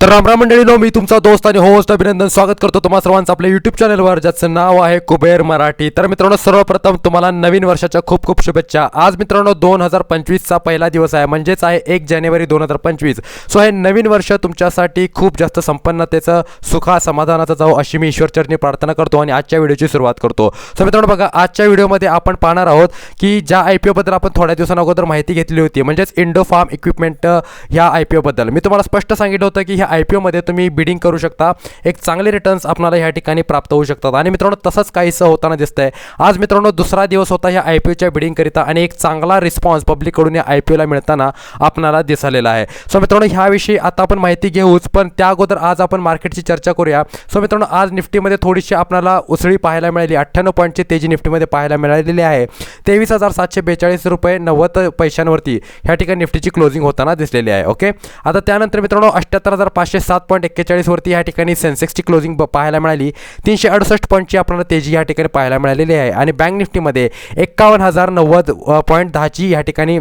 तर रामराम मंडळीनो मी तुमचा दोस्त आणि होस्ट अभिनंदन. स्वागत करतो तुम्हा सर्वांचं आपल्या युट्यूब चॅनलवर ज्याचं नाव आहे कुबेर मराठी. तर मित्रांनो सर्वप्रथम तुम्हाला नवीन वर्षाच्या खूप खूप शुभेच्छा. आज मित्रांनो दोन हजार पंचवीसचा पहिला दिवस आहे. म्हणजेच आहे एक जानेवारी दोन हजार पंचवीस. सो हे नवीन वर्ष तुमच्यासाठी खूप जास्त संपन्नतेचं सुखा समाधानाचं जाऊ अशी मी ईश्वरचरणी प्रार्थना करतो आणि आजच्या व्हिडिओची सुरुवात करतो. सो मित्रांनो बघा आजच्या व्हिडिओमध्ये आपण पाहणार आहोत की ज्या आय पी ओबद्दल आपण थोड्या दिवसांअगोदर माहिती घेतली होती म्हणजेच इंडो फार्म इक्विपमेंट ह्या आय पी ओबद्दल मी तुम्हाला स्पष्ट सांगितलं होतं की ह्या आय पी ओमध्ये तुम्ही बिडिंग करू शकता. एक चांगले रिटर्न्स आपल्याला ह्या ठिकाणी प्राप्त होऊ शकतात. आणि मित्रांनो तसंच काहीसं होताना दिसतंय. आज मित्रांनो दुसरा दिवस होता ह्या आय पी ओच्या बिडिंगकरिता आणि एक चांगला रिस्पॉन्स पब्लिककडून या आय पी ओला मिळताना आपणाला दिसलेला आहे. सो मित्रांनो ह्याविषयी आता आपण माहिती घेऊच पण त्या अगोदर आज आपण मार्केटची चर्चा करूया. सो मित्रांनो आज निफ्टीमध्ये थोडीशी आपल्याला उसळी पाहायला मिळाली. अठ्ठ्याण्णव पॉईंटची तेजी निफ्टीमध्ये पाहायला मिळालेली आहे. तेवीस हजार सातशे बेचाळीस रुपये नव्वद पैशांवरती ह्या ठिकाणी निफ्टीची क्लोजिंग होताना दिसलेली आहे. ओके आता त्यानंतर मित्रांनो अठ्ठ्याहत्तर हजार पाचशे सात पॉईंट एक्केचाळीसवरती ह्या ठिकाणी सेन्सेक्सची क्लोजिंग ब- पाहायला मिळाली. तीनशे अडुसष्ट पॉईंटची आपल्याला तेजी ह्या ठिकाणी पाहायला मिळालेली आहे. आणि बँक निफ्टीमध्ये एक्कावन्न हजार नव्वद पॉईंट दहाची ह्या ठिकाणी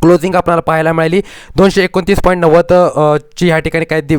क्लोजिंग आपल्याला पाहायला मिळाली. दोनशे एकोणतीस पॉईंट नव्वद ची ह्या ठिकाणी काही दि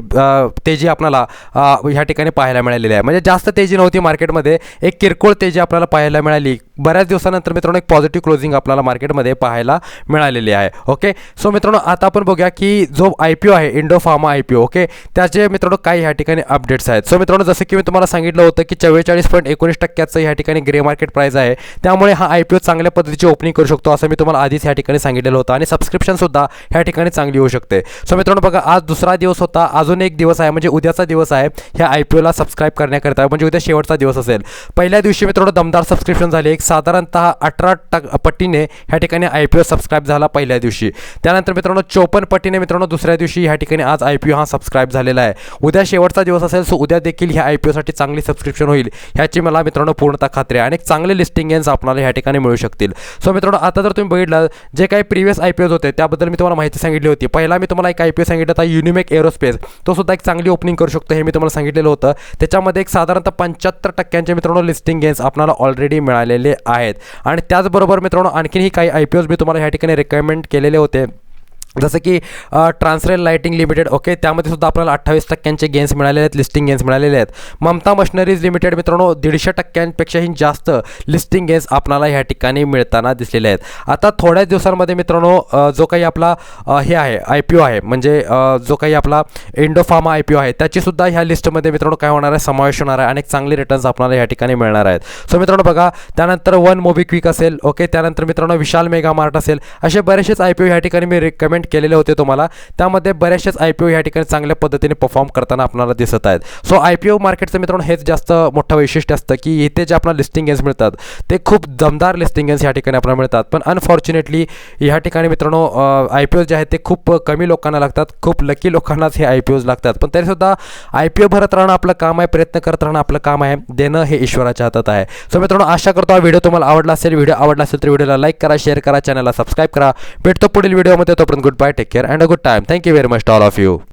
तेजी आपल्याला ह्या ठिकाणी पाहायला मिळालेली आहे. म्हणजे जास्त तेजी नव्हती मार्केटमध्ये एक किरकोळ तेजी आपल्याला पाहायला मिळाली. बऱ्याच दिवसानंतर मित्रांनो एक पॉझिटिव्ह क्लोजिंग आपल्याला मार्केटमध्ये पाहायला मिळालेली आहे. ओके सो मित्रांनो आता आपण बघूया की जो आय पी ओ आहे Indo pharma I P O okay त्याचे मित्रांनो काही ह्या ठिकाणी अपडेट्स आहेत. सो मित्रांनो जसं की मी तुम्हाला सांगितलं होतं की चव्वेचाळीस पॉईंट एकोणीस टक्क्याचं ह्या ठिकाणी ग्रे मार्केट प्राईस आहे. त्यामुळे हा आय पी ओ चांगल्या पद्धतीची ओपनिंग करू शकतो असं मी तुम्हाला आधीच ह्या ठिकाणी सांगितलेलं होतं. आणि सबस्क्रिप्शनसुद्धा ह्या ठिकाणी चांगली होऊ शकते. सो मित्रांनो बघा आज दुसरा दिवस होता. अजून एक दिवस आहे म्हणजे उद्याचा दिवस आहे. ह्या आय पी ओला सबस्क्राईब करण्याकरिता म्हणजे उद्या शेवटचा दिवस असेल. पहिल्या दिवशी मित्रांनो दमदार सबस्क्रिप्शन झाले. एक साधारणतः अठरा टक पट्टीने ह्या ठिकाणी आय पी ओ सबस्क्राईब झाला पहिल्या दिवशी. त्यानंतर मित्रांनो चोपन्न पट्टीने मित्रांनो दुसऱ्या दिवशी ह्या ठिकाणी आज आय पी ओ हा सबस्क्राईब झालेला आहे. उद्या शेवटचा दिवस असेल सो उद्या देखील ह्या आय पी ओसाठी चांगली सबस्क्रिप्शन होईल. ह्याची मला मित्रांनो पूर्णतः खात्री आहे. आणि चांगले लिस्टिंग गेन्स आपल्याला ह्या ठिकाणी मिळू शकतील. सो मित्रांनो आता जर तुम्ही बघितलं जे काही previous I I P S होते त्याबद्दल मी तुम्हाला माहिती सांगितली होती. पहिला मी तुम्हाला एक आय पी एस सांगितलं होता युनिमेक एरोस्पेस तो सुद्धा एक चांगली ओपनिंग करू शकतो हे मी तुम्हाला सांगितलेलं होतं. त्याच्यामध्ये एक साधारणतः पंच्याहत्तर टक्क्यांचे मित्रांनो लिस्टिंग गेन्स आपल्याला ऑलरेडी मिळालेले आहेत. आणि त्याचबरोबर मित्रांनो आणखीनही काही आय पी एस मी तुम्हाला ह्या ठिकाणी रेकमेंड केलेले होते. जसं की ट्रान्सरेल लाइटिंग लिमिटेड ओके त्यामध्ये सुद्धा आपल्याला अठ्ठावीस टक्क्यांचे गेन्स मिळालेले आहेत लिस्टिंग गेन्स मिळालेले आहेत. ममता मशिनरीज लिमिटेड मित्रांनो दीडशे टक्क्यांपेक्षाही जास्त लिस्टिंग गेन्स आपणाला ह्या ठिकाणी मिळताना दिसलेले आहेत. आता थोड्याच दिवसांमध्ये मित्रांनो जो काही आपला हे आहे आय पी ओ आहे म्हणजे जो काही आपला Indo pharma I P O आहे त्याचीसुद्धा ह्या लिस्टमध्ये मित्रांनो काय होणार आहे समावेश होणार आहे आणि चांगले रिटर्न्स आपल्याला ह्या ठिकाणी मिळणार आहेत. सो मित्रांनो बघा त्यानंतर वन मोबिक्विक असेल ओके त्यानंतर मित्रांनो विशाल मेगा मार्ट असेल असे बरेचसेच आय पी ओ ह्या ठिकाणी मी रिकमेंड केलेले होते तुम्हाला त्यामध्ये बऱ्याचशाच आय पी ओ ह्या ठिकाणी चांगल्या पद्धतीने परफॉर्म करताना आपल्याला दिसत आहेत. सो आय पी ओ मार्केटचं मित्रांनो हेच जास्त मोठं वैशिष्ट्य असतं की इथे जे आपल्याला लिस्टिंग गेन्स मिळतात ते खूप दमदार लिस्टिंग गेन्स ह्या ठिकाणी आपल्याला मिळतात. पण अनफॉर्च्युनेटली ह्या ठिकाणी मित्रांनो आय पी ओ जे आहेत ते खूप कमी लोकांना लागतात खूप लकी लोकांनाच हे आय पी ओज लागतात. पण तरीसुद्धा आय पी ओ भरत राहणं आपलं काम आहे प्रयत्न करत राहणं आपलं काम आहे देणं हे ईश्वराच्या हातात आहे. सो मित्रांनो आशा करतो हा व्हिडिओ तुम्हाला आवडला असेल. व्हिडिओ आवडला असेल तर व्हिडिओला लाईक करा शेअर करा चॅनलला सबस्क्राईब करा. भेटतो पुढील व्हिडिओमध्ये तोपर्यंत good goodbye, take care, and a good time. Thank you very much to all of you.